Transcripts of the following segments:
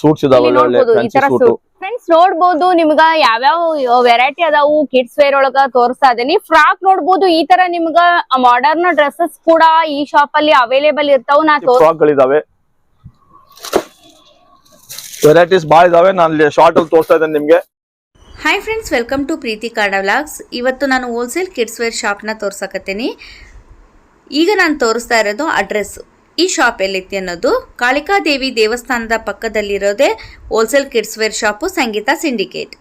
Suits ಇದಾವೆ ನೋಡ್ಬೋದು ಈ ಫ್ಯಾನ್ಸಿ ತರ ಸೂಟ್ ಫ್ರೆಂಡ್ಸ್ ನೋಡ್ಬೋದು ನಿಮ್ಗ ಯಾವ್ಯಾವ ವೆರೈಟಿ ಅದಾವು ಕಿಡ್ಸ್ ವೇರ್ ಒಳಗ ತೋರಿಸ್ತಾ ಇದೀನಿ. ಫ್ರಾಕ್ ನೋಡ್ಬೋದು ಈ ತರ ನಿಮ್ಗ ಮಾಡರ್ನ್ ಡ್ರೆಸ್ಸಸ್ ಕೂಡ ಈ ಶಾಪ್ ಅಲ್ಲಿ ಅವೈಲೇಬಲ್ ಇರ್ತಾವ ನಾ ತೋರ್ ಫ್ರಾಕ್ ಗಳಿದಾವೆ. ವೆರೈಟೀಸ್ ಬಾಳ ಇದಾವೆ ನಾನು ಶಾರ್ಟ್ ಅಲ್ಲಿ ತೋರಿಸ್ತಾ ಇದ್ದೇನೆ ನಿಮ್ಗೆ. Hi friends welcome to Preethi Karda vlogs ಇವತ್ತು ನಾನು ಹೋಲ್ಸೇಲ್ ಕಿಡ್ಸ್ ವೇರ್ ಶಾಪ್ನ ತೋರ್ಸಕತ್ತೀನಿ. ಈಗ ನಾನು ತೋರಿಸ್ತಾ ಇರೋದು ಅಡ್ರೆಸ್ ಈ ಶಾಪ್ ಎಲ್ಲೈತಿ ಅನ್ನೋದು ಕಾಳಿಕಾದೇವಿ ದೇವಸ್ಥಾನದ ಪಕ್ಕದಲ್ಲಿರೋದೇ wholesale kids wear shop Sangeetha syndicate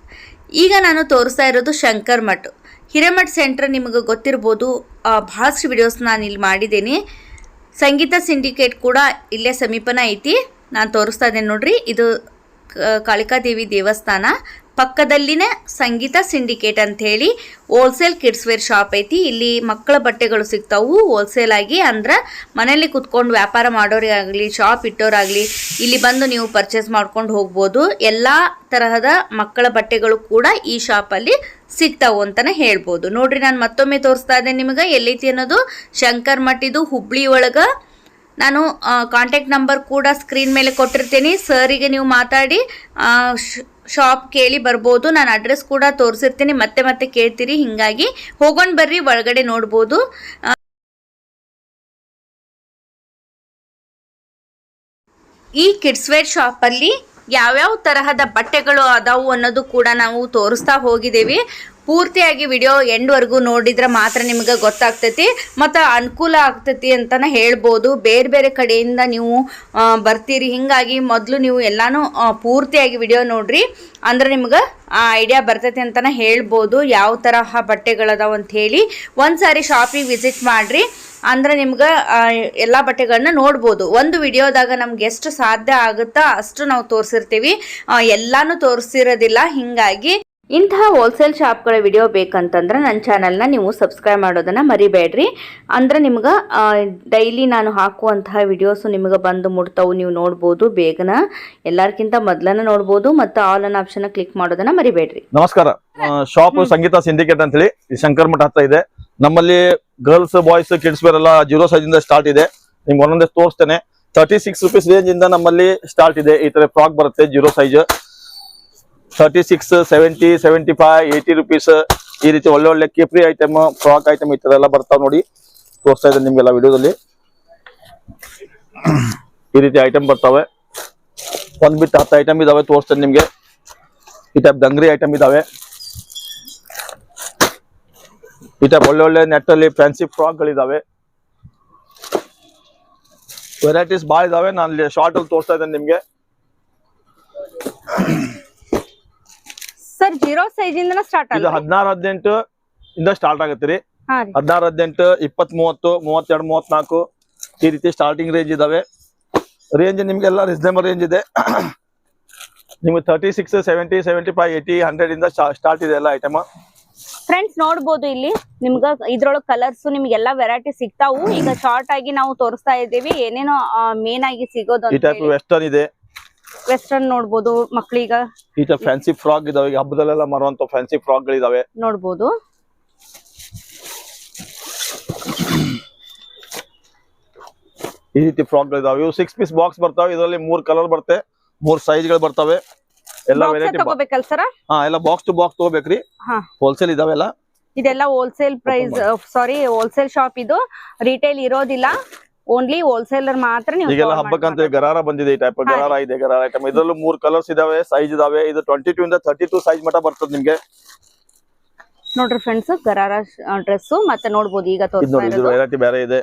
ಈಗ ನಾನು ತೋರಿಸ್ತಾ ಇರೋದು ಶಂಕರ್ ಮಠ್. ಹಿರೇಮಠ್ ಸೆಂಟರ್ ನಿಮಗೆ ಗೊತ್ತಿರ್ಬೋದು ಭಾಳಷ್ಟು ವಿಡಿಯೋಸ್ ನಾನು ಇಲ್ಲಿ ಮಾಡಿದ್ದೀನಿ. ಸಂಗೀತ ಸಿಂಡಿಕೇಟ್ ಕೂಡ ಇಲ್ಲೇ ಸಮೀಪನ ಐತಿ. ನಾನು ತೋರಿಸ್ತಾ ಇದ್ದೇನೆ ನೋಡ್ರಿ, ಇದು ಕಾಳಿಕಾದೇವಿ ದೇವಸ್ಥಾನ. ಪಕ್ಕದಲ್ಲಿನೇ ಸಂಗೀತ ಸಿಂಡಿಕೇಟ್ ಅಂತ ಹೇಳಿ ಹೋಲ್ಸೇಲ್ ಕಿಡ್ಸ್ ವೇರ್ ಶಾಪ್ ಐತಿ. ಇಲ್ಲಿ ಮಕ್ಕಳ ಬಟ್ಟೆಗಳು ಸಿಗ್ತಾವು. ಹೋಲ್ಸೇಲ್ ಆಗಿ ಅಂದ್ರೆ ಮನೆಯಲ್ಲಿ ಕುತ್ಕೊಂಡು ವ್ಯಾಪಾರ ಮಾಡೋರಿಗಾಗಲಿ ಶಾಪ್ ಇಟ್ಟೋರಾಗಲಿ, ಇಲ್ಲಿ ಬಂದು ನೀವು ಪರ್ಚೇಸ್ ಮಾಡ್ಕೊಂಡು ಹೋಗ್ಬೋದು. ಎಲ್ಲ ತರಹದ ಮಕ್ಕಳ ಬಟ್ಟೆಗಳು ಕೂಡ ಈ ಶಾಪಲ್ಲಿ ಸಿಗ್ತಾವು ಅಂತಲೇ ಹೇಳ್ಬೋದು. ನೋಡ್ರಿ, ನಾನು ಮತ್ತೊಮ್ಮೆ ತೋರಿಸ್ತಾ ಇದ್ದೆ ನಿಮಗೆ. ಎಲ್ಲೈತಿ ಅನ್ನೋದು ಶಂಕರ್ ಮಠಿದು ಹುಬ್ಳಿ ಒಳಗೆ. ನಾನು ಕಾಂಟ್ಯಾಕ್ಟ್ ನಂಬರ್ ಕೂಡ ಸ್ಕ್ರೀನ್ ಮೇಲೆ ಕೊಟ್ಟಿರ್ತೀನಿ. ಸರಿಗೆ ನೀವು ಮಾತಾಡಿ ಶಾಪ್ ಕೇಳಿ ಬರ್ಬೋದು. ನಾನು ಅಡ್ರೆಸ್ ಕೂಡ ತೋರಿಸಿರ್ತೀನಿ. ಮತ್ತೆ ಮತ್ತೆ ಕೇಳ್ತೀರಿ. ಹಿಂಗಾಗಿ ಹೋಗೋಣ ಬರ್ರಿ, ಒಳಗಡೆ ನೋಡ್ಬೋದು. ಈ ಕಿಡ್ಸ್ ವೇರ್ ಶಾಪಲ್ಲಿ ಯಾವ್ಯಾವ ತರಹದ ಬಟ್ಟೆಗಳು ಅದಾವು ಅನ್ನೋದು ಕೂಡ ನಾವು ತೋರಿಸ್ತಾ ಹೋಗಿದ್ದೀವಿ ಪೂರ್ತಿಯಾಗಿ ವಿಡಿಯೋ ಎಂಡ್ವರೆಗೂ ನೋಡಿದ್ರೆ ಮಾತ್ರ ನಿಮಗೆ ಗೊತ್ತಾಗ್ತೈತಿ ಮತ್ತು ಅನುಕೂಲ ಆಗ್ತೈತಿ ಅಂತಲೇ ಹೇಳ್ಬೋದು. ಬೇರೆ ಬೇರೆ ಕಡೆಯಿಂದ ನೀವು ಬರ್ತೀರಿ. ಹಿಂಗಾಗಿ ಮೊದಲು ನೀವು ಎಲ್ಲನೂ ಪೂರ್ತಿಯಾಗಿ ವಿಡಿಯೋ ನೋಡ್ರಿ. ಅಂದ್ರೆ ನಿಮ್ಗೆ, ಆ, ಐಡಿಯಾ ಬರ್ತೈತಿ ಅಂತಲೇ ಹೇಳ್ಬೋದು. ಯಾವ ತರಹ ಬಟ್ಟೆಗಳದಾವ ಅಂತ ಹೇಳಿ ಒಂದ್ಸಾರಿ ಶಾಪಿಗೆ ವಿಸಿಟ್ ಮಾಡಿರಿ. ಅಂದ್ರೆ ನಿಮ್ಗೆ ಎಲ್ಲ ಬಟ್ಟೆಗಳನ್ನ ನೋಡ್ಬೋದು. ಒಂದು ವಿಡಿಯೋದಾಗ ನಮ್ಗೆ ಎಷ್ಟು ಸಾಧ್ಯ ಆಗುತ್ತಾ ಅಷ್ಟು ನಾವು ತೋರಿಸಿರ್ತೀವಿ. ಎಲ್ಲಾನು ತೋರಿಸಿರೋದಿಲ್ಲ. ಹಿಂಗಾಗಿ ಇಂತಹ ಹೋಲ್ಸೇಲ್ ಶಾಪ್ಗಳ ವಿಡಿಯೋ ಬೇಕಂತಂದ್ರೆ ನನ್ನ ಚಾನಲ್ನ ನೀವು ಸಬ್ಸ್ಕ್ರೈಬ್ ಮಾಡೋದನ್ನು ಮರಿಬೇಡ್ರಿ. ಅಂದ್ರೆ ನಿಮ್ಗೆ ಡೈಲಿ ನಾನು ಹಾಕುವಂತಹ ವಿಡಿಯೋಸು ನಿಮಗೆ ಬಂದು ಮುಟ್ತಾವು ನೀವು ನೋಡ್ಬೋದು ಬೇಗನ. ಎಲ್ಲರಿಗಿಂತ ಮೊದಲನ ನೋಡ್ಬೋದು ಮತ್ತು ಆಲ್ ಅನ್ ಆಪ್ಷನ್ ಕ್ಲಿಕ್ ಮಾಡೋದನ್ನ ಮರಿಬೇಡ್ರಿ. ನಮಸ್ಕಾರ. ಶಾಪ್ ಸಂಗೀತ ಸಿಂಡಿಕೇಟ್ ಅಂತ ಹೇಳಿ ಈ ಶಂಕರ್ ಮಠ ಹತ್ತ ಇದೆ. ನಮ್ಮಲ್ಲಿ ಗರ್ಲ್ಸ್ ಬಾಯ್ಸ್ ಕಿಡ್ಸ್ ವೇರ್ ಎಲ್ಲ ಜೀರೋ ಸೈಜ್ ಇಂದ ಸ್ಟಾರ್ಟ್ ಇದೆ. ನಿಮ್ಗೆ ಒಂದೊಂದೇ ತೋರಿಸ್ತೇನೆ. ತರ್ಟಿ ಸಿಕ್ಸ್ ರುಪೀಸ್ ರೇಂಜ್ ಇಂದ ನಮ್ಮಲ್ಲಿ ಸ್ಟಾರ್ಟ್ ಇದೆ. ಈ ತರ ಫ್ರಾಕ್ ಬರುತ್ತೆ zero size thirty six seventy seventy five eighty rupees ಈ ರೀತಿ ಒಳ್ಳೆ ಒಳ್ಳೆ ಕೇಪ್ರಿ ಐಟಮ್ ಫ್ರಾಕ್ ಐಟಮ್ ಈ ತರ ಎಲ್ಲ ಬರ್ತಾವ ನೋಡಿ. ತೋರಿಸ್ತಾ ಇದ್ದೀನಿ ನಿಮಗೆಲ್ಲ ವಿಡಿಯೋದಲ್ಲಿ. ಈ ರೀತಿ ಐಟಮ್ ಬರ್ತಾವೆ. ಒಂದ್ ಬಿಟ್ಟು ಹತ್ತು ಐಟಮ್ ಇದಾವೆ ತೋರಿಸ್ತೇನೆ ನಿಮಗೆ. ಈ ಟೈಪ್ ದಂಗ್ರಿ ಐಟಮ್ ಇದಾವೆ. ಈ ಟೈಪ್ ಒಳ್ಳೆ ಒಳ್ಳೆ ನೆಟ್ ಅಲ್ಲಿ ಫ್ಯಾನ್ಸಿ ಫ್ರಾಕ್ ಗಳಿದಾವೆ. ವೆರೈಟೀಸ್ ಭಾಳ ಇದಾವೆ. ನಾನು ಶಾರ್ಟ್ ಅಲ್ಲಿ ತೋರಿಸ್ತಾ ಇದ್ದೇನೆ ನಿಮ್ಗೆ. ಸರ್ ಜೀರೋ ಸೈಜ್ ಇಂದ ಸ್ಟಾರ್ಟ್ ಇದು ಹದಿನಾರು ಹದಿನೆಂಟು ಇಂದ ಸ್ಟಾರ್ಟ್ ಆಗುತ್ತೆ ರೀ. ಹಾ ರೀ. ಹದಿನಾರು ಹದಿನೆಂಟು ಇಪ್ಪತ್ ಮೂವತ್ತು ಮೂವತ್ತೆರಡು ಮೂವತ್ನಾಲ್ಕು ಈ ರೀತಿ ಸ್ಟಾರ್ಟಿಂಗ್ ರೇಂಜ್ ಇದಾವೆ. ರೇಂಜ್ ನಿಮ್ಗೆಲ್ಲ ರೀಸನೇಬಲ್ ರೇಂಜ್ ಇದೆ. ನಿಮ್ಗೆ thirty six seventy seventy five eighty hundred ಇಂದ ಸ್ಟಾರ್ಟ್ ಇದೆ ಎಲ್ಲ ಐಟಮ್ ಫ್ರೆಂಡ್ಸ್ ನೋಡ್ಬೋದು ಇಲ್ಲಿ. ನಿಮ್ಗ ಇದ್ರೊಳಗೆ ಕಲರ್ಸ್ ನಿಮ್ಗೆಲ್ಲಾ ವೆರೈಟಿ ಸಿಗ್ತಾವು. ಈಗ ಶಾರ್ಟ್ ಆಗಿ ನಾವು ತೋರಿಸ್ತಾ ಇದೀವಿ ಏನೇನೋ ಮೇನ್ ಆಗಿ ಸಿಗೋದು ಈ ಟೈಪ್ ವೆಸ್ಟರ್ನ್ ಇದೆ. ವೆಸ್ಟರ್ನ್ ನೋಡಬಹುದು ಮಕ್ಕಳಿಗ ಈ ತರ ಫ್ಯಾನ್ಸಿ ಫ್ರಾಕ್ ಇದಾವೆ. ಈಗ ಹಬ್ಬದಲ್ಲೆಲ್ಲ ಮಾರುವಂತ ಫ್ಯಾನ್ಸಿ ಫ್ರಾಕ್ ಗಳಿದಾವೆ. ನೋಡ್ಬೋದು. ಈ ರೀತಿ ಫ್ರಾಕ್ ಗಳಿದಾವೆ. ಇವು ಸಿಕ್ಸ್ ಪೀಸ್ ಬಾಕ್ಸ್ ಬರ್ತಾವೆ. ಇದರಲ್ಲಿ ಮೂರ್ ಕಲರ್ ಬರುತ್ತೆ. ಮೂರ್ ಸೈಜ್ಗಳು ಬರ್ತವೆ. ಎಲ್ಲ ವೆರೈಟಿ ತಗೋಬೇಕಲ್ಲ ಸರ್ ಹಾ ಎಲ್ಲ ಬಾಕ್ಸ್ ಟು ಬಾಕ್ಸ್ ತಗೋಬೇಕ್ರಿ. ಹಾ. ಹೋಲ್ಸೇಲ್ ಇದಾವೆಲ್ಲ ಇದೆಲ್ಲ wholesale price sorry wholesale shop ಇದು. ರಿಟೇಲ್ ಇರೋದಿಲ್ಲ. ಓನ್ಲಿ ಹೋಲ್ಸೇಲರ್ ಮಾತ್ರ ನೀವು ಈಗೆಲ್ಲ ಅಂತ ಹಬ್ಬಕ್ಕಂತ ಗರಾರ ಬಂದಿದೆ ಈ ಟೈಪ್ ಗರಾರ ಇದೆ ಗರಾರ ಐಟಮ್ ಇದರಲ್ಲೂ ಮೂರ್ ಕಲರ್ಸ್ ಇದಾವೆ ಸೈಜ್ ಇದಾವೆ. ಇದು ಟ್ವೆಂಟಿ ಟೂ ಇಂದ ತರ್ಟಿ ಟೂ ಸೈಜ್ ಮಟ್ಟ ಬರ್ತದೆ ನಿಮ್ಗೆ. ನೋಡ್ರಿ ಫ್ರೆಂಡ್ಸ್ ಗರಾರ ಡ್ರೆಸ್ ಮತ್ತೆ ನೋಡ್ಬೋದು ಈಗ ವೆರೈಟಿ ಬೇರೆ ಇದೆ.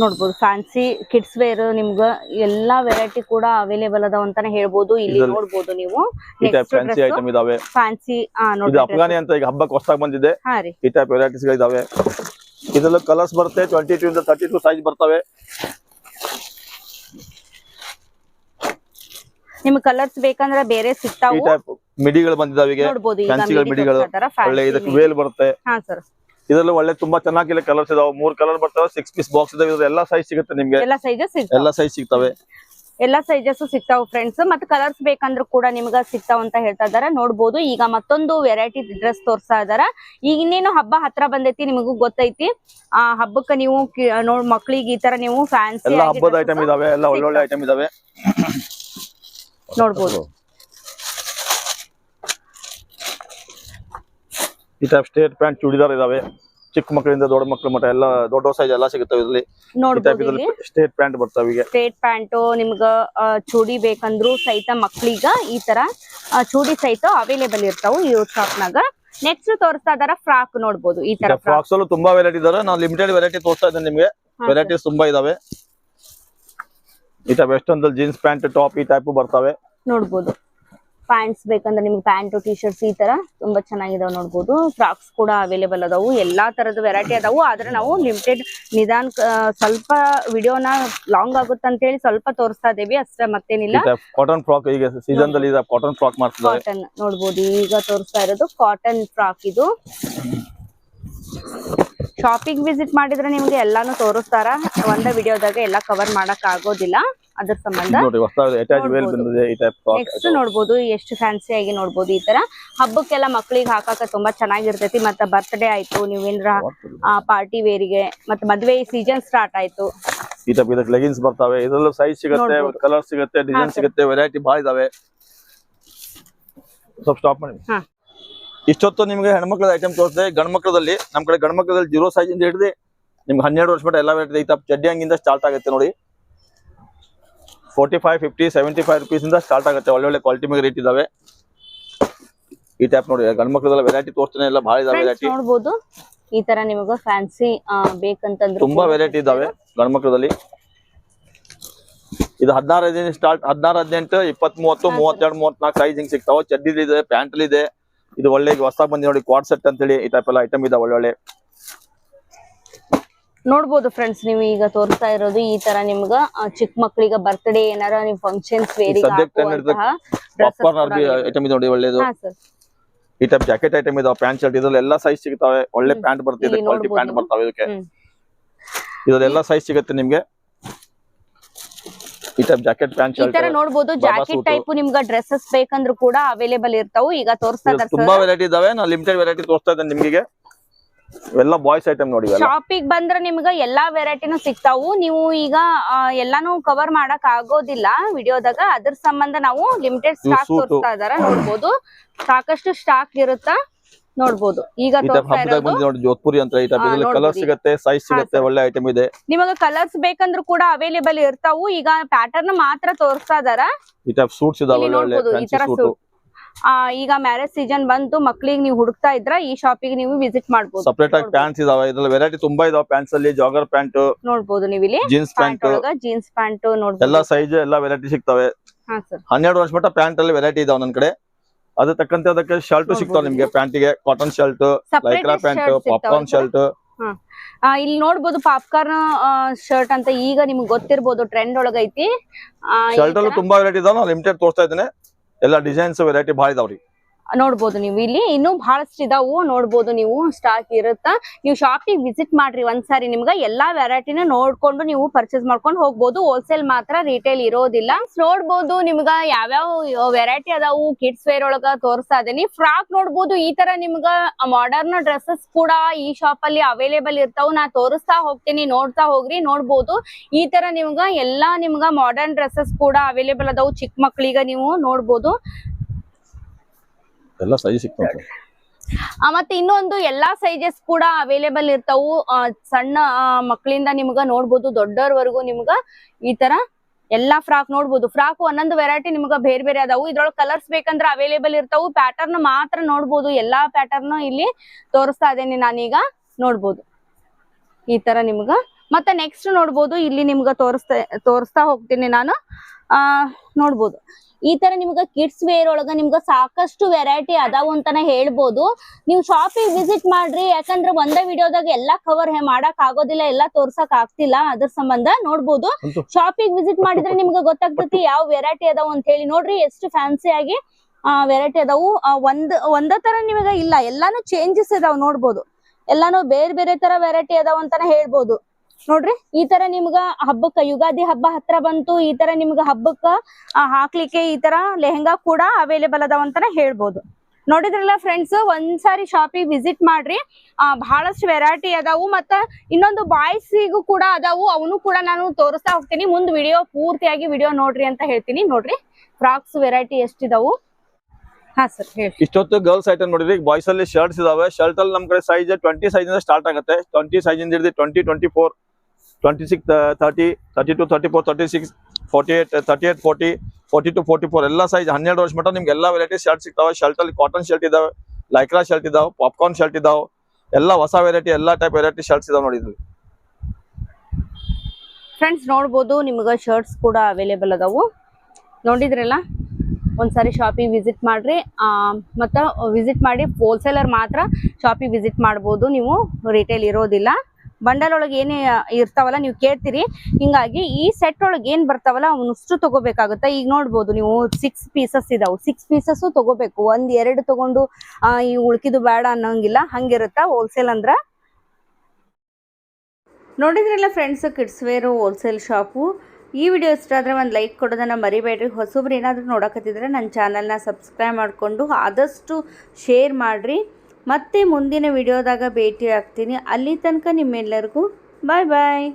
ನೋಡ್ಬೋದು ಫ್ಯಾನ್ಸಿ ಕಿಡ್ಸ್ ವೇರ್ ನಿಮ್ಗ ಎಲ್ಲಾ ವೆರೈಟಿ ಕೂಡ ಅವೈಲೇಬಲ್ ಅದಾವ ಅಂತಾನೆ ಹೇಳ್ಬೋದು. ಇಲ್ಲಿ ನೋಡಬಹುದು ನೋಡ್ಬೋದು ನೀವು. ಈ ಟೈಪ್ ಫ್ಯಾನ್ಸಿ ಐಟಮ್ ಇದಾವೆ. ಫ್ಯಾನ್ಸಿ ಆ ಇದು ನೋಡ್ರಿ ಅಫ್ಘಾನಿ ಅಂತ ಈಗ ಹಬ್ಬಕ್ಕೆ ಹೊಸದಾಗಿ ಬಂದಿದೆ. ಈ ಟೈಪ್ ವೆರೈಟೀಸ್ ಗಳಿದಾವೆ. ಇದರಲ್ಲೂ ಕಲರ್ಸ್ ಬರುತ್ತೆ ಟ್ವೆಂಟಿ ಟೂ ಇಂದ ತರ್ಟಿ ಟೂ ಸೈಜ್ ಬರ್ತವೆ. ನಿಮ್ಗೆ ಕಲರ್ಸ್ ಬೇಕಂದ್ರೆ ಬೇರೆ ಈ ಟೈಪ್ ಮಿಡಿಗಳು ಬಂದಿದಾವೆ ಈಗ ನೋಡ್ಬೋದು ಈಗ ಫ್ಯಾನ್ಸಿಗಳ midi ಮಿಡಿಗಳು ತೋರ್ಸ್ತಾ ಇದಾರ, ಒಳ್ಳೆ ಇದಕ್ಕೆ ವೇಲ್ ಬರುತ್ತೆ. ಹಾ ಸರ್ ಒಳ್ಳೆ ತುಂಬಾ ಚೆನ್ನಾಗಿಲ್ಲ ಕಲರ್ಸ್ ಇದಾವೆ. ಮೂರ್ ಕಲರ್ ಬರ್ತಾವೆ ಸಿಕ್ಸ್ ಪೀಸ್ ಬಾಕ್ಸ್ ಇದಾವೆ. ಇದ್ರಲ್ಲಿ ಎಲ್ಲಾ ಸೈಜ್ ಸಿಗುತ್ತೆ ನಿಮ್ಗೆ. ಎಲ್ಲಾ ಸೈಜಸ್ ಸಿಗ್ತಾವ. ಎಲ್ಲಾ ಸೈಜ್ ಸಿಗ್ತವೆ. ಎಲ್ಲಾ ಸೈಜಸ್ ಸಿಗ್ತಾವ ಫ್ರೆಂಡ್ಸ್ ಮತ್ತೆ ಕಲರ್ಸ್ ಬೇಕಂದ್ರೂ ಕೂಡ ನಿಮ್ಗ ಸಿಗ್ತಾವ ಅಂತ ಹೇಳ್ತಾ ಇದಾರೆ. ನೋಡ್ಬೋದು. ಈಗ ಮತ್ತೊಂದು ವೆರೈಟಿ ಡ್ರೆಸ್ ತೋರ್ಸ್ತಾ ಇದಾರ. ಈಗ ಇನ್ನೇನು ಹಬ್ಬ ಹತ್ರ ಬಂದೈತಿ ನಿಮಗೂ ಗೊತ್ತೈತಿ. ಆ ಹಬ್ಬಕ್ಕೆ ನೀವು ನೋಡ್ ಮಕ್ಳಿಗೆ ಈ ತರ ನೀವು ಫ್ಯಾನ್ಸಿ ಎಲ್ಲ ಹಬ್ಬದ ಐಟಮ್ ಇದಾವೆ. ಎಲ್ಲ ಒಳ್ಳೊಳ್ಳೆ ಐಟಮ್ ಇದಾವೆ. ನೋಡ್ಬೋದು. ಈ ಟೈಪ್ ಸ್ಟೇಟ್ ಪ್ಯಾಂಟ್ ಚೂಡಿದಾರ್ ಇದಾವೆ. ಚಿಕ್ಕ ಮಕ್ಕಳಿಂದ ದೊಡ್ಡ ಮಕ್ಕಳ ಮಟ್ಟ ಎಲ್ಲ ದೊಡ್ಡ ಸೈಜ್ ಎಲ್ಲ ಸಿಗುತ್ತವೆ ಇಲ್ಲಿ. ಸ್ಟೇಟ್ ಪ್ಯಾಂಟ್ ಬರ್ತಾವೆ ಈಗ. ಸ್ಟೇಟ್ ಪ್ಯಾಂಟ್ ನಿಮ್ಗ ಚೂಡಿ ಬೇಕಂದ್ರು ಸಹಿತ ಮಕ್ಕಳಿಗ ಈ ತರ ಚೂಡಿ ಸಹಿತ ಅವೈಲೇಬಲ್ ಇರ್ತಾವು ಈ ಶಾಪ್ನಾಗ ನೆಕ್ಸ್ಟ್ ತೋರಿಸ್ತಾ ಇದಾರ ಫ್ರಾಕ್ ನೋಡಬಹುದು ಈ ತರ ಫ್ರಾಕ್ಸ್ ಅಲ್ಲೂ ತುಂಬಾ ವೆರೈಟಿ ಇದಾವೆ. ನಾವು ಲಿಮಿಟೆಡ್ ವೆರೈಟಿ ತೋರಿಸ್ತಾ ಇದ್ದೇನೆ ನಿಮಗೆ. ವೆರೈಟೀಸ್ ತುಂಬಾ ಇದಾವೆ. ಈ ತರ ವೆಸ್ಟರ್ನ್ ಜೀನ್ಸ್ ಪ್ಯಾಂಟ್ ಟಾಪ್ ಈ ಟೈಪ್ ಬರ್ತವೆ. ನೋಡ್ಬೋದು. ಪ್ಯಾಂಟ್ಸ್ ಬೇಕಂದ್ರೆ ನಿಮ್ಗೆ ಪ್ಯಾಂಟ್ ಟಿ ಶರ್ಟ್ಸ್ ಈ ತರ ತುಂಬಾ ಚೆನ್ನಾಗಿದಾವ್ ನೋಡ್ಬೋದು. ಫ್ರಾಕ್ಸ್ ಕೂಡ ಅವೈಲೇಬಲ್ ಅದಾವು. ಎಲ್ಲಾ ತರದ ವೆರೈಟಿ ಅದಾವು. ಆದ್ರೆ ನಾವು ಲಿಮಿಟೆಡ್ ನಿಧಾನ ಸ್ವಲ್ಪ ವಿಡಿಯೋನ ಲಾಂಗ್ ಆಗುತ್ತೆ ಅಂತ ಹೇಳಿ ಸ್ವಲ್ಪ ತೋರಿಸ್ತಾ ಇದೀವಿ. ಅಷ್ಟೇ ಮತ್ತೇನಿಲ್ಲ. ಕಾಟನ್ ಫ್ರಾಕ್ ಈಗ ಸೀಸನ್ ಕಾಟನ್ ಫ್ರಾಕ್ ಕಾಟನ್ ನೋಡ್ಬೋದು. ಈಗ ತೋರಿಸ್ತಾ ಇರೋದು ಕಾಟನ್ ಫ್ರಾಕ್ ಇದು. ಶಾಪಿಂಗ್ ವಿಸಿಟ್ ಮಾಡಿದ್ರೆ ನಿಮ್ಗೆ ಎಲ್ಲಾನು ತೋರಿಸ್ತಾರ. ಒಂದೇ ವಿಡಿಯೋದಾಗ ಎಲ್ಲಾ ಕವರ್ ಮಾಡಕ್ ಆಗೋದಿಲ್ಲ. ಅದ್ರ ಸಂಬಂಧ ನೆಕ್ಸ್ಟ್ ನೋಡ್ಬೋದು. ಎಷ್ಟು ಫ್ಯಾನ್ಸಿ ಆಗಿ ನೋಡ್ಬೋದು ಈ ತರ. ಹಬ್ಬಕ್ಕೆಲ್ಲ ಮಕ್ಳಿಗೆ ಹಾಕಾಕ ತುಂಬಾ ಚೆನ್ನಾಗಿರ್ತೈತಿ. ಮತ್ತೆ ಬರ್ತ್ಡೇ ಆಯ್ತು ನೀವೇನ್ರ ಪಾರ್ಟಿ ವೇರಿಗೆ ಮತ್ತೆ ಮದ್ವೆ ಸೀಸನ್ ಸ್ಟಾರ್ಟ್ ಆಯ್ತು. ಈ ಟೈಪ್ ಇದಕ್ಕೆ ಲೆಗಿನ್ಸ್ ಬರ್ತಾವೆ. ಇದರಲ್ಲೂ ಸೈಜ್ ಸಿಗುತ್ತೆ. ಕಲರ್ ಸಿಗುತ್ತೆ ಡಿಸೈನ್. ಸಿಗುತ್ತೆ ವೆರೈಟಿ ಬಹಳ ಇದಾವೆ. ಸ್ವಲ್ಪ ಸ್ಟಾಪ್ ಮಾಡಿ. ಇಷ್ಟೊತ್ತು ನಿಮ್ಗೆ ಹೆಣ್ಮಕ್ಳದ ಐಟಮ್ ತೋರಿಸಿದೆ. ಗಂಡ್ಮಕ್ಳದಲ್ಲಿ ನಮ್ ಕಡೆ ಗಂಡ್ಮಕ್ಳದಲ್ಲಿ ಜೀರೋ ಸೈಜ್ ಇಂದ ಹಿಡಿದು ನಿಮ್ಗೆ ಹನ್ನೆರಡು ವರ್ಷ ಮಟ್ಟ ಎಲ್ಲ ವೆರೈಟಿ ಟೈಪ್ ಚಡ್ಡಿ ಹಂಗಿಂದ ಸ್ಟಾರ್ಟ್ ಆಗುತ್ತೆ ನೋಡಿ. Forty five fifty seventy five rupees ಇಂದ ಸ್ಟಾರ್ಟ್ ಆಗುತ್ತೆ. ಒಳ್ಳೆ ಒಳ್ಳೆ ಕ್ವಾಲಿಟಿ ಮೇಲೆ ರೇಟ್ ಇದಾವೆ. ಈ ಟೈಪ್ ನೋಡಿ ಗಂಡ್ ಮಕ್ಳದಲ್ಲ ವೆರೈಟಿ ತೋರಿಸ್ತಾನೆ ಎಲ್ಲ ಭಾಳ ಇದಾವೆ ವೆರೈಟಿ ನೋಡ್ಬೋದು. ಈ ತರ ನಿಮಗೆ ಫ್ಯಾನ್ಸಿ ಬೇಕಂತಂದ್ರೆ ತುಂಬಾ ವೆರೈಟಿ ಇದಾವೆ ಗಂಡ್ ಮಕ್ಳದಲ್ಲಿ. ಇದು ಹದಿನಾರು ಹದಿನೈದು ಸ್ಟಾರ್ಟ್ ಹದಿನಾರು ಹದಿನೆಂಟು ಇಪ್ಪತ್ತ್ ಮೂವತ್ತು ಮೂವತ್ತೆರಡು ಮೂವತ್ನಾಲ್ಕು ಸೈಜ್ ಹಿಂಗ್ ಸಿಗ್ತಾವೆ. ಚಡ್ಡಿ ಇದೆ ಪ್ಯಾಂಟ್ ಇದೆ ಇದು ಒಳ್ಳೆ ಹೊಸ ಬಂದಿ ನೋಡಿ ಕ್ವಾಡ್ ಸೆಟ್ ಅಂತೇಳಿ ಈ ಟೈಪ್ ಎಲ್ಲ ಐಟಮ್ ಇದಾವೆ ಒಳ್ಳೆ ಒಳ್ಳೆ ನೋಡ್ಬೋದು ಫ್ರೆಂಡ್ಸ್ ನೀವು ಈಗ ತೋರಿಸ್ತಾ ಇರೋದು ಈ ತರ ನಿಮ್ಗ ಚಿಕ್ಕ ಮಕ್ಳಿಗೆ ಬರ್ತ್ಡೇ ಏನಾರ ನೀವು ಫಂಕ್ಷನ್ಸ್ ವೇರಿಗೆ ನೋಡಿ ಒಳ್ಳೇದು. ಈ ಟೈಪ್ ಜಾಕೆಟ್ ಐಟಮ್ ಇದಾವೆ ಪ್ಯಾಂಟ್ ಶರ್ಟ್ ಇದ್ರಲ್ಲಿ ಎಲ್ಲಾ ಸೈಜ್ ಸಿಗ್ತಾವೆ. ಒಳ್ಳೆ ಪ್ಯಾಂಟ್ ಬರ್ತಿದೆ ಕ್ವಾಲಿಟಿ ಪ್ಯಾಂಟ್. ಬರ್ತಾವೆ ಇದಕ್ಕೆ. ಇದ್ರಲ್ಲಿ ಸೈಜ್ ಸಿಗುತ್ತೆ ನಿಮ್ಗೆ. ಈ ಟೈಪ್ ಜಾಕೆಟ್ ಪ್ಯಾಂಟ್ ಈ ತರ ಶರ್ಟ್ ಜಾಕೆಟ್ ಟೈಪ್ ನಿಮ್ಗ ಡ್ರೆಸ್ಸಸ್ ಬೇಕಂದ್ರೂ ಕೂಡ ಅವೈಲೇಬಲ್ ಇರ್ತಾವು. ಈಗ ತೋರಿಸ್ತಾ ತುಂಬಾ ವೆರೈಟಿ ಇದಾವೆ. ನಾ ಲಿಮಿಟೆಡ್ ವೆರೈಟಿ ತೋರಿಸ್ತಾ ಇದ್ದೇನೆ ನಿಮ್ಗೆ ಇವೆಲ್ಲ ಬಾಯ್ಸ್ ಐಟಮ್ ನೋಡಿ ಶಾಪಿಗ್ ಬಂದ್ರೆ ನಿಮ್ಗ ಎಲ್ಲಾ ವೆರೈಟಿನೂ ಸಿಗ್ತಾವು. ನೀವು ಈಗ ಎಲ್ಲಾನು ಕವರ್ ಮಾಡಕ್ ಆಗೋದಿಲ್ಲ ವಿಡಿಯೋದಾಗ ಅದ್ರ ಸಂಬಂಧ ನಾವು ಲಿಮಿಟೆಡ್ ಸ್ಟಾಕ್ ಸೂಟು. ತೋರಿಸ್ತಾ ಇದಾರ ನೋಡ್ಬೋದು. ಸಾಕಷ್ಟು ಸ್ಟಾಕ್ ಇರುತ್ತ ನೋಡ್ಬೋದು. ಈಗ ಜೋಧ್ಪುರಿ ಅಂತ ಕಲರ್ ಸಿಗುತ್ತೆ ಸೈಜ್ ಸಿಗುತ್ತೆ ಒಳ್ಳೆ ಐಟಮ್ ಇದೆ. ನಿಮಗೆ ಕಲರ್ಸ್ ಬೇಕಂದ್ರೂ ಕೂಡ ಅವೈಲೇಬಲ್ ಇರ್ತಾವು. ಈಗ ಪ್ಯಾಟರ್ನ್ ಮಾತ್ರ ತೋರಿಸ್ತಾ ಇದಾರ. ಈ ಟೈಪ್ ಸೂಟ್ಸ್ ಇದಾವೆ ಈ ತರ ಸೂಟ್ ಈಗ ಮ್ಯಾರೇಜ್ ಸೀಸನ್ ಬಂತು ಮಕ್ಳಿಗೆ ನೀವು ಹುಡುಕ್ತಾ ಇದ್ರ ಈ ಶಾಪಿಗೆ ನೀವು ವಿಸಿಟ್ ಮಾಡಬಹುದು ಸಪರೇಟ್ ಆಗಿ ಪ್ಯಾಂಟ್ಸ್ ಇದಾವೆ. ಇದ್ರಲ್ಲಿ ವೆರೈಟಿ ತುಂಬಾ ಇದಾವೆ. ಪ್ಯಾಂಟ್ಸ್ ಅಲ್ಲಿ ಜಾಗರ್ ಪ್ಯಾಂಟ್ ನೋಡಬಹುದು ನೀವು ಇಲ್ಲಿ. ಜೀನ್ಸ್ ಪ್ಯಾಂಟ್ ಜೀನ್ಸ್ ಪ್ಯಾಂಟ್ ಎಲ್ಲಾ ನೋಡ್ಬೋದು. ಸೈಜ್ ಎಲ್ಲಾ ವೆರೈಟಿ ಸಿಗ್ತವೆ. ಹಾ ಸರ್ ಹನ್ನೆರಡು ವರ್ಷ ಮಟ್ಟ ಪ್ಯಾಂಟ್ ಅಲ್ಲಿ ವೆರೈಟಿ ಇದಾವೆ ನನ್ನ ಕಡೆ. ಅದ ತಕ್ಕಂತೆ ಅದಕ್ಕೆ ಶರ್ಟ್ ಸಿಗ್ತಾವ ನಿಮ್ಗೆ ಪ್ಯಾಂಟಿಗೆ. Cotton shirt lycra pant popcorn shirt ಆ, ಇಲ್ಲಿ ನೋಡಬಹುದು ಪಾಪ್ಕಾರ್ನ್ ಶರ್ಟ್ ಅಂತ. ಈಗ ನಿಮಗೆ ಗೊತ್ತಿರ್ಬೋದು ಟ್ರೆಂಡ್ ಒಳಗೈತಿ. ಆ, ಶರ್ಟ್ ಅಲ್ಲೂ ತುಂಬಾ ವೆರೈಟಿ ಇದಾವೆ. ಲಿಮಿಟೆಡ್ ತೋರಿಸ್ತಾ ಇದ್ದೇನೆ. ಎಲ್ಲ ಡಿಸೈನ್ಸ್ ವೆರೈಟಿ ಭಾಳ ಇದಾವ್ರಿ. ನೋಡ್ಬೋದು ನೀವು. ಇಲ್ಲಿ ಇನ್ನು ಬಹಳಷ್ಟು ಇದಾವು, ನೋಡ್ಬೋದು ನೀವು ಸ್ಟಾಕ್ ಇರುತ್ತ? ನೀವು ಶಾಪಿಗೆ ವಿಸಿಟ್ ಮಾಡ್ರಿ ಒಂದ್ಸಾರಿ ನಿಮ್ಗೆ, ಎಲ್ಲಾ ವೆರೈಟಿನ ನೋಡ್ಕೊಂಡು ನೀವು ಪರ್ಚೇಸ್ ಮಾಡ್ಕೊಂಡು ಹೋಗ್ಬೋದು. ಹೋಲ್ಸೇಲ್ ಮಾತ್ರ ರಿಟೇಲ್ ಇರೋದಿಲ್ಲ. ನೋಡ್ಬೋದು ನಿಮ್ಗ ಯಾವ್ಯಾವ ವೆರೈಟಿ ಅದಾವು ಕಿಡ್ಸ್ ವೇರ್ ಒಳಗ ತೋರಿಸ್ತಾ ಇದೀನಿ. ಫ್ರಾಕ್ ನೋಡ್ಬೋದು, ಈ ತರ ನಿಮ್ಗ ಮಾಡರ್ನ್ ಡ್ರೆಸ್ಸಸ್ ಕೂಡ ಈ ಶಾಪ್ ಅಲ್ಲಿ ಅವೈಲೇಬಲ್ ಇರ್ತಾವು. ನಾ ತೋರಿಸ್ತಾ ಹೋಗ್ತೀನಿ, ನೋಡ್ತಾ ಹೋಗ್ರಿ, ನೋಡ್ಬೋದು. ಈ ತರ ನಿಮ್ಗ ಎಲ್ಲಾ ನಿಮ್ಗ ಮಾಡರ್ನ್ ಡ್ರೆಸ್ಸಸ್ ಕೂಡ ಅವೈಲೇಬಲ್ ಅದಾವು. ಚಿಕ್ಕ ಮಕ್ಳಿಗ ನೀವು ನೋಡ್ಬೋದು. ಎಲ್ಲ ಸೈಜ್ ಸಿಗ್ತಾವೆ ಮತ್ತೆ ಇನ್ನೊಂದು ಎಲ್ಲಾ ಸೈಜಸ್ ಕೂಡ ಅವೈಲೇಬಲ್ ಇರ್ತಾವು. ಸಣ್ಣ ಮಕ್ಕಳಿಂದ ನಿಮ್ಗ ನೋಡ್ಬೋದು, ದೊಡ್ಡೋರ್ವರೆಗೂ ನಿಮ್ಗ ಈ ತರ ಎಲ್ಲಾ ಫ್ರಾಕ್ ನೋಡ್ಬೋದು. ಫ್ರಾಕ್ ಒಂದೊಂದು ವೆರೈಟಿ ನಿಮ್ಗ ಬೇರೆ ಬೇರೆ ಅದಾವು. ಇದ್ರೊಳಗೆ ಕಲರ್ಸ್ ಬೇಕಂದ್ರೆ ಅವೈಲೇಬಲ್ ಇರ್ತಾವು. ಪ್ಯಾಟರ್ನ್ ಮಾತ್ರ ನೋಡ್ಬೋದು. ಎಲ್ಲಾ ಪ್ಯಾಟರ್ನ್ ಇಲ್ಲಿ ತೋರಿಸ್ತಾ ಇದ್ದೇನೆ ನಾನೀಗ. ನೋಡ್ಬೋದು. ಈ ತರ ನಿಮ್ಗ ಮತ್ತೆ ನೆಕ್ಸ್ಟ್ ನೋಡ್ಬೋದು ಇಲ್ಲಿ ನಿಮ್ಗೆ ತೋರಿಸ್ತಾ ತೋರಿಸ್ತಾ ಹೋಗ್ತೀನಿ ನಾನು. ಆ ನೋಡ್ಬೋದು. ಈ ತರ ನಿಮ್ಗೆ ಕಿಡ್ಸ್ ವೇರ್ ಒಳಗ ನಿಮ್ಗೆ ಸಾಕಷ್ಟು ವೆರೈಟಿ ಅದಾವು ಅಂತಾನೆ ಹೇಳ್ಬೋದು. ನೀವು ಶಾಪಿಗೆ ವಿಸಿಟ್ ಮಾಡ್ರಿ ಯಾಕಂದ್ರೆ ಒಂದೇ ವಿಡಿಯೋದಾಗ ಎಲ್ಲಾ ಕವರ್ ಮಾಡಕ್ ಆಗೋದಿಲ್ಲ ಎಲ್ಲಾ ತೋರ್ಸಕ್ ಆಗ್ತಿಲ್ಲ ಅದ್ರ ಸಂಬಂಧ ನೋಡ್ಬೋದು. ಶಾಪಿಗೆ ವಿಸಿಟ್ ಮಾಡಿದ್ರೆ ನಿಮ್ಗೆ ಗೊತ್ತಾಗ್ತತಿ ಯಾವ ವೆರೈಟಿ ಅದಾವ ಅಂತ ಹೇಳಿ ನೋಡ್ರಿ ಎಷ್ಟು ಫ್ಯಾನ್ಸಿ ಆಗಿ ವೆರೈಟಿ ಅದಾವು. ಆ, ಒಂದ್ ಒಂದ ತರ ನಿಮಗೆ ಇಲ್ಲ ಎಲ್ಲಾನು ಚೇಂಜಸ್ ಅದಾವ ನೋಡ್ಬೋದು. ಎಲ್ಲಾನು ಬೇರೆ ಬೇರೆ ತರ ವೆರೈಟಿ ಅದಾವ ಅಂತಾನೆ ಹೇಳ್ಬೋದು. ನೋಡ್ರಿ, ಈ ತರ ನಿಮ್ಗ ಹಬ್ಬಕ್ಕ ಯುಗಾದಿ ಹಬ್ಬ ಹತ್ರ ಬಂತು, ಈ ತರ ನಿಮ್ಗ ಹಬ್ಬಕ್ಕ ಹಾಕ್ಲಿಕ್ಕೆ ಈ ತರ ಲೆಹೆಂಗಾ ಕೂಡ ಅವೈಲೇಬಲ್ ಅದಾವ ಅಂತಾನೆ ಹೇಳ್ಬೋದು. ನೋಡಿದ್ರಲ್ಲ ಫ್ರೆಂಡ್ಸ್ ಒಂದ್ಸಾರಿ ಶಾಪಿಗೆ ವಿಸಿಟ್ ಮಾಡ್ರಿ ಬಹಳಷ್ಟು ವೆರೈಟಿ ಅದಾವು ಮತ್ತ ಇನ್ನೊಂದು ಬಾಯ್ಸಿಗೂ ಕೂಡ ಅದಾವು, ಅವನು ಕೂಡ ನಾನು ತೋರಿಸ್ತಾ ಹೋಗ್ತೀನಿ, ಮುಂದ್ ವಿಡಿಯೋ ಪೂರ್ತಿಯಾಗಿ ವಿಡಿಯೋ ನೋಡ್ರಿ ಅಂತ ಹೇಳ್ತೀನಿ. ನೋಡ್ರಿ ಫ್ರಾಕ್ಸ್ ವೆರೈಟಿ ಎಷ್ಟಿದಾವು? ಇಷ್ಟೊತ್ತು ಗರ್ಲ್ಸ್ ಐಟಮ್ ನೋಡಿದ್ರಿ ಬಾಯ್ಸ್ ಅಲ್ಲಿ ಶರ್ಟ್ಸ್ ಇದಾವೆ ಶರ್ಟ್ ಅಲ್ಲಿ ನಮ್ ಕಡೆ ಸೈಜ್ ಟ್ವೆಂಟಿ ಸೈಜ್ ಸ್ಟಾರ್ಟ್ ಆಗುತ್ತೆ ಟ್ವೆಂಟಿ ಸೈಜ್ ಇಂದ ಹಿಡಿದು twenty twenty four twenty six thirty thirty two thirty four thirty six forty eight thirty eight forty forty two forty four ಎಲ್ಲ ಸೈಜ್ ಹನ್ನೆರಡು ವರ್ಷ ಮಟ್ಟ ನಿಮ್ಗೆ ಎಲ್ಲ ವೆರೈಟಿ ಶರ್ಟ್ ಸಿಗ್ತಾವೆ. ಶರ್ಟ್ ಅಲ್ಲಿ ಕಾಟನ್ ಶರ್ಟ್ ಇದಾವೆ ಲೈಕ್ರಾ ಶರ್ಟ್ ಇದಾವೆ ಪಾಪ್ಕಾರ್ನ್ ಶರ್ಟ್ ಇದಾವೆ. ಎಲ್ಲ ಹೊಸ ವೆರೈಟಿ ಎಲ್ಲ ಟೈಪ್ ವೆರೈಟಿ ಶರ್ಟ್ಸ್ ಇದಾವೆ ನೋಡಿ ಫ್ರೆಂಡ್ಸ್ ನೋಡ್ಬೋದು, ನಿಮ್ಗೆ ಶರ್ಟ್ಸ್ ಕೂಡ ಅವೈಲೇಬಲ್ ಅದಾವು. ನೋಡಿದ್ರಲ್ಲ, ಒಂದ್ಸಾರಿ ಶಾಪಿಗೆ ವಿಸಿಟ್ ಮಾಡ್ರಿ. ಮತ್ತ ವಿಸಿಟ್ ಮಾಡಿ ಹೋಲ್ಸೇಲರ್ ಮಾತ್ರ ಶಾಪಿಗೆ ವಿಸಿಟ್ ಮಾಡ್ಬೋದು ನೀವು ರಿಟೇಲ್ ಇರೋದಿಲ್ಲ. ಬಂಡಲ್ ಒಳಗೆ ಏನೇ ಇರ್ತಾವಲ್ಲ ನೀವು ಕೇಳ್ತೀರಿ. ಹಿಂಗಾಗಿ ಈ ಸೆಟ್ ಒಳಗೆ ಏನ್ ಬರ್ತಾವಲ್ಲ ಅವನಷ್ಟು ತಗೋಬೇಕಾಗುತ್ತೆ. ಈಗ ನೋಡ್ಬೋದು ನೀವು ಸಿಕ್ಸ್ ಪೀಸಸ್ ಇದಾವೆ. ಸಿಕ್ಸ್ ಪೀಸಸ್ ತಗೋಬೇಕು. ಒಂದ್ ಎರಡು ತಗೊಂಡು ಈ ಉಳ್ಕಿದು ಬೇಡ ಅನ್ನೋಂಗಿಲ್ಲ. ಹಂಗಿರುತ್ತ? ಹೋಲ್ಸೇಲ್ ಅಂದ್ರ? ನೋಡಿದ್ರಲ್ಲ friends kids wear wholesale shop ಈ ವಿಡಿಯೋ ಇಷ್ಟ ಆದರೆ ಒಂದು ಲೈಕ್ ಕೊಡೋದನ್ನು ಮರಿಬೇಡ್ರಿ. ಹೊಸಬ್ರು ಏನಾದರೂ ನೋಡಕತ್ತಿದ್ರೆ ನನ್ನ ಚಾನಲ್ನ ಸಬ್ಸ್ಕ್ರೈಬ್ ಮಾಡಿಕೊಂಡು ಆದಷ್ಟು ಶೇರ್ ಮಾಡಿರಿ. ಮತ್ತೆ ಮುಂದಿನ ವಿಡಿಯೋದಾಗ ಭೇಟಿ ಆಗ್ತೀನಿ. ಅಲ್ಲಿ ತನಕ ನಿಮ್ಮೆಲ್ಲರಿಗೂ ಬಾಯ್ ಬಾಯ್.